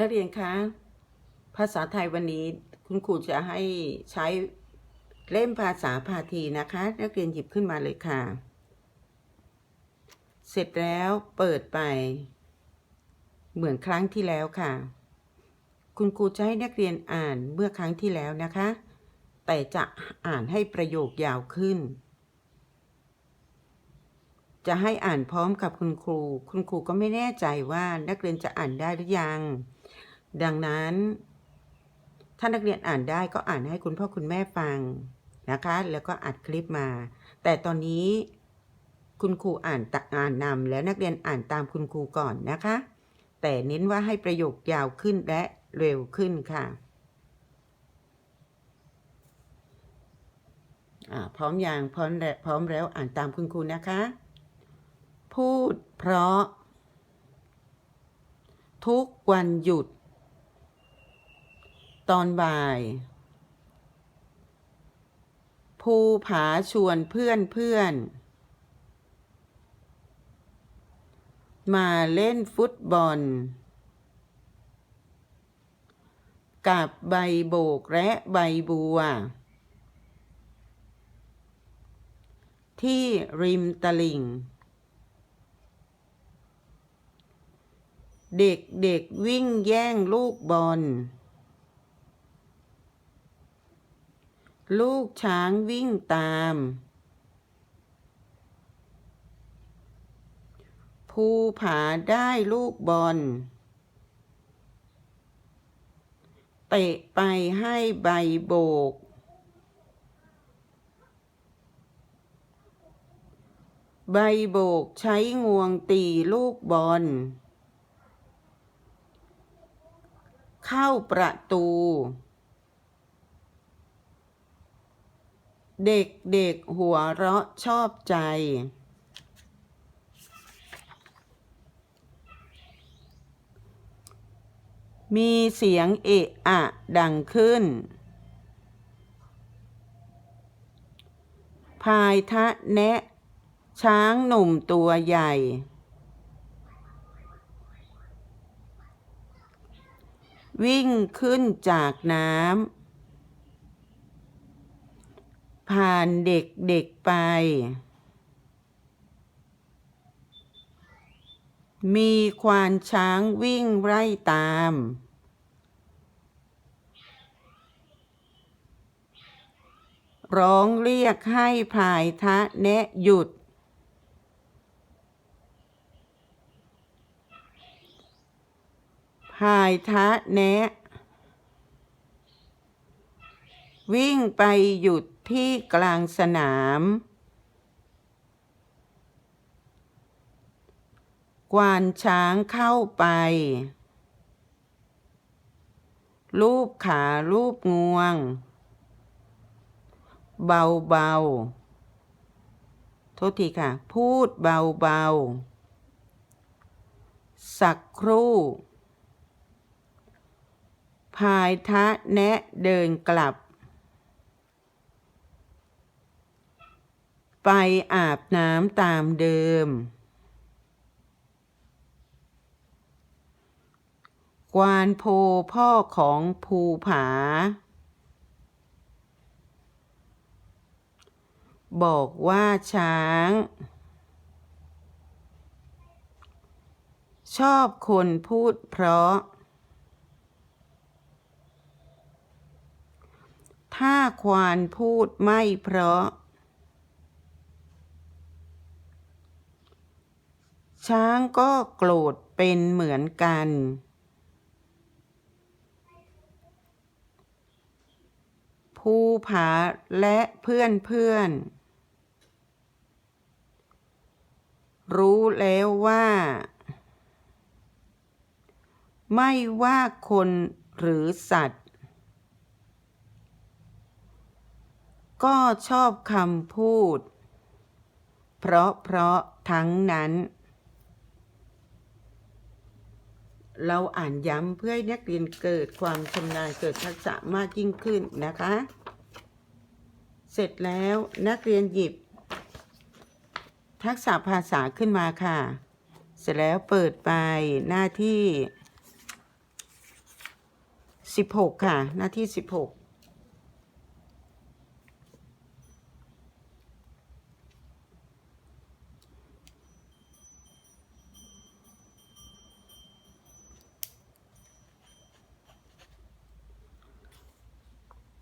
นักเรียนคะภาษาไทยวันนี้คุณครูจะให้ใช้เล่มภาษาพาทีนะคะ นักเรียนหยิบขึ้นมาเลยค่ะ เสร็จแล้วเปิดไป เหมือนครั้งที่แล้วค่ะ คุณครูจะให้นักเรียนอ่านเมื่อครั้งที่แล้วนะคะ แต่จะอ่านให้ประโยคยาวขึ้น จะให้อ่านพร้อมกับคุณครู คุณครูก็ไม่แน่ใจว่านักเรียนจะอ่านได้หรือยัง ดังนั้น ถ้านักเรียนอ่านได้ก็อ่านให้คุณพ่อคุณแม่ฟังนะคะ แล้วก็อัดคลิปมา แต่ตอนนี้คุณครูอ่านตะอ่านนำแล้วนักเรียนอ่านตามคุณครูก่อนนะคะ แต่เน้นว่าให้ประโยคยาวขึ้นและเร็วขึ้นค่ะพร้อมอย่างพร้อมพร้อมแล้วอ่านตามคุณครูนะคะ พูดเพราะ ทุกวันหยุด ตอนบ่าย ภูผาชวนเพื่อนเพื่อน มาเล่นฟุตบอล กับใบโบกและใบบัว ที่ริมตลิ่งเด็กเด็กๆวิ่งแย่งลูกบอล ลูกช้างวิ่งตาม ภูผาได้ลูกบอล เตะไปให้ใบโบก ใบโบกใช้งวงตีลูกบอล เข้าประตู เด็กเด็กๆหัวเราะชอบใจ มีเสียงเอะอะดังขึ้น พายทะแนะ ช้างหนุ่มตัวใหญ่ วิ่งขึ้นจากน้ำ ผ่านเด็กๆไป มีควานช้างวิ่งไล่ตาม ร้องเรียกให้พายทะแนะหยุด พายทะแนะ วิ่งไปหยุด ที่กลางสนาม กวานช้างเข้าไป รูปขารูปงวง เบาเบาๆโทษทีค่ะ พูดเบาเบาๆสักครู่ พายทะแนะเดินกลับ ไปอาบน้ำตามเดิม กวานโพพ่อของภูผา บอกว่าช้าง ชอบคนพูดเพราะ ถ้าควานพูดไม่เพราะ ช้างก็โกรธเป็นเหมือนกัน ภูผาและเพื่อนเพื่อน รู้แล้วว่า ไม่ว่าคนหรือสัตว์ ก็ชอบคำพูด เพราะเพราะทั้งนั้น เราอ่านย้ำเพื่อให้นักเรียนเกิดความชำนาญเกิดทักษะมากยิ่งขึ้นนะคะ เสร็จแล้วนักเรียนหยิบ ทักษะภาษาขึ้นมาค่ะ เสร็จแล้วเปิดไปหน้าที่ 16 ค่ะ หน้าที่ 16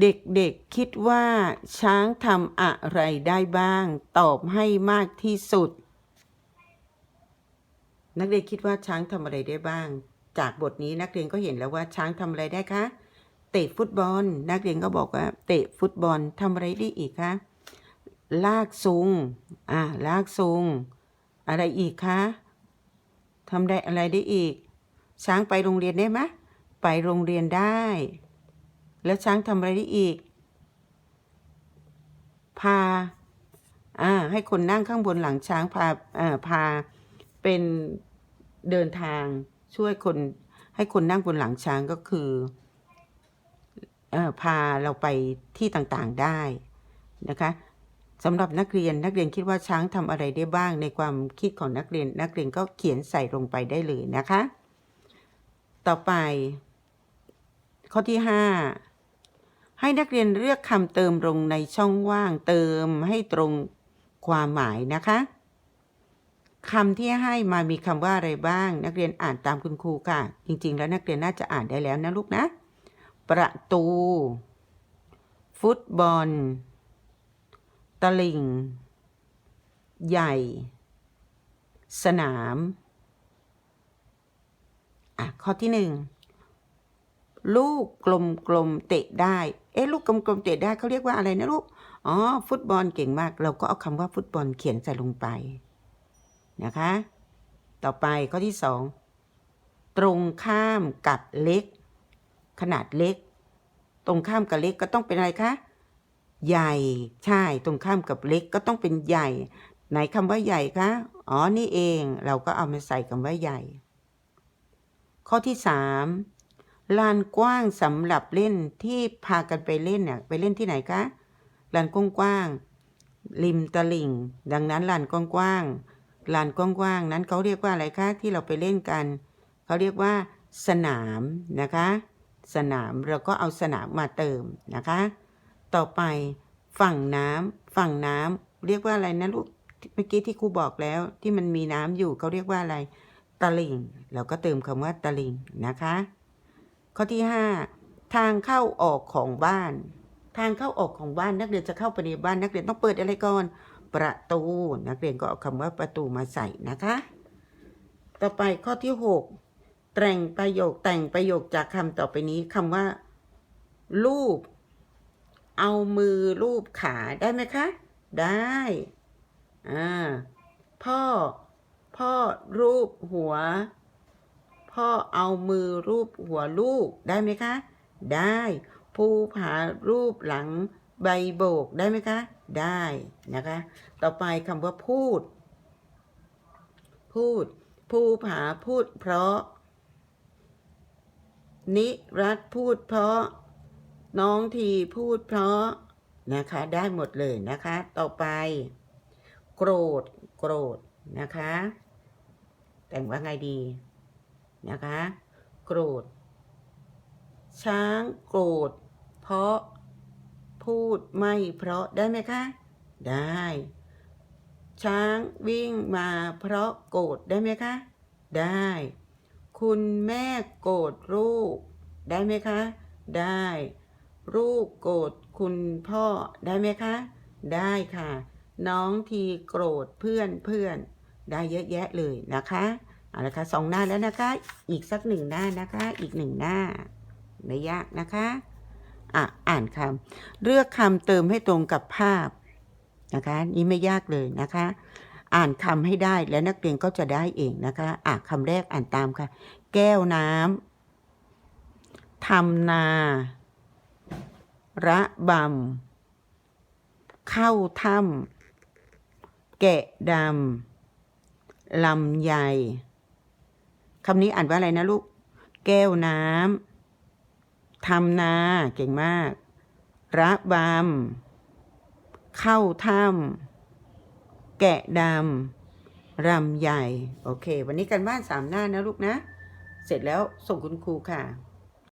เด็กๆคิดว่าช้างทำอะไรได้บ้าง ตอบให้มากที่สุด นักเรียนคิดว่าช้างทำอะไรได้บ้าง จากบทนี้นักเรียนก็เห็นแล้วว่าช้างทำอะไรได้คะเตะฟุตบอล นักเรียนก็บอกว่า เตะฟุตบอลทำอะไรได้อีกคะลากซุงอ่าลากซุงอะไรอีกคะทำได้อะไรได้อีก ช้างไปโรงเรียนได้ไหมไปโรงเรียนได้ แล้วช้างทำอะไรได้อีก พาอ่าให้คนนั่งข้างบนหลังช้างพาอ่าพาเป็นเดินทางช่วยคนให้คนนั่งบนหลังช้างก็คือเออพาเราไปที่ต่างๆได้นะคะสำหรับนักเรียนนักเรียนคิดว่าช้างทำอะไรได้บ้างในความคิดของนักเรียน นักเรียนก็เขียนใส่ลงไปได้เลยนะคะ ต่อไป ข้อที่ 5 ให้นักเรียนเลือกคำเติมลงในช่องว่างเติมให้ตรงความหมายนะคะคำที่ให้มามีคำว่าอะไรบ้าง นักเรียนอ่านตามคุณครูค่ะ จริง ๆ แล้วนักเรียนน่าจะอ่านได้แล้วนะลูกนะ ประตู ฟุตบอล ตลิ่ง ใหญ่ สนามอะข้อที่หนึ่งลูกกลมๆเตะได้ เอ๊ะลูกกลมๆเตะได้เขาเรียกว่าอะไรนะลูก อ๋อ ฟุตบอลเก่งมาก เราก็เอาคำว่าฟุตบอลเขียนใส่ลงไปนะคะ ต่อไปข้อที่สองตรงข้ามกับเล็ก ขนาดเล็ก ตรงข้ามกับเล็กก็ต้องเป็นอะไรคะใหญ่ใช่ตรงข้ามกับเล็กก็ต้องเป็นใหญ่ ไหนคำว่าใหญ่คะอ๋อนี่เองเราก็เอามาใส่คำว่าใหญ่ ข้อที่สาม ลานกว้างสำหรับเล่นที่พากันไปเล่นเนี่ยไปเล่นที่ไหนคะลานกว้างๆริมตลิ่ง ดังนั้นลานกว้างๆลานกว้างๆนั้นเขาเรียกว่าอะไรคะที่เราไปเล่นกันเขาเรียกว่า สนามนะคะ สนามเราก็เอาสนามมาเติมนะคะ ต่อไปฝั่งน้ำฝั่งน้ำเรียกว่าอะไรนะลูกเมื่อกี้ที่ครูบอกแล้วที่มันมีน้ำอยู่เขาเรียกว่าอะไรตลิ่ง เราก็เติมคำว่าตลิ่งนะคะ ข้อที่ 5 ทางเข้าออกของบ้าน ทางเข้าออกของบ้านนักเรียนจะเข้าไปในบ้านนักเรียนต้องเปิดอะไรก่อน ประตู นักเรียนก็เอาคำว่าประตูมาใส่นะคะ ต่อไปข้อที่ 6 แต่งประโยคแต่งประโยคจากคำต่อไปนี้คำว่า รูป เอามือรูปขาได้ไหมคะ ได้อ่าพ่อ พ่อรูปหัว พ่อเอามือรูปหัวลูกได้ไหมคะ ได้ภูผารูปหลังใบโบกได้ไหมคะ ได้นะคะ ต่อไปคำว่าพูด พูดภูผาพูดเพราะ นิรัตพูดเพราะ น้องทีพูดเพราะนะคะ ได้หมดเลยนะคะ ต่อไป โกรธ โกรธนะคะ แต่งว่าไงดี นะคะ โกรธ ช้างโกรธ เพราะพูดไม่เพราะได้ไหมคะ ได้ ช้างวิ่งมาเพราะโกรธได้ไหมคะ ได้ คุณแม่โกรธลูก ได้ไหมคะ ได้ลูกโกรธคุณพ่อได้ไหมคะ ได้ค่ะ น้องทีโกรธเพื่อนเพื่อนได้เยอะแยะเลยนะคะ เอาละค่ะสองหน้าแล้วนะคะ อีกสักหนึ่งหน้านะคะ อีกหนึ่งหน้าไม่ยากนะคะอะอ่านคำเลือกคำเติมให้ตรงกับภาพนะคะ นี่ไม่ยากเลยนะคะ อ่านคำให้ได้และนักเรียนก็จะได้เองนะคะอะคำแรกอ่านตามค่ะ แก้วน้ำทำนา ระบำเข้าถ้ำแกะดำลำไย คำนี้อ่านว่าอะไรนะลูก แก้วน้ำทำนา เก่งมาก ระบำเข้าถ้ำแกะดำรำใหญ่ โอเค วันนี้กันบ้านสามหน้านะลูกนะ เสร็จแล้วส่งคุณครูค่ะ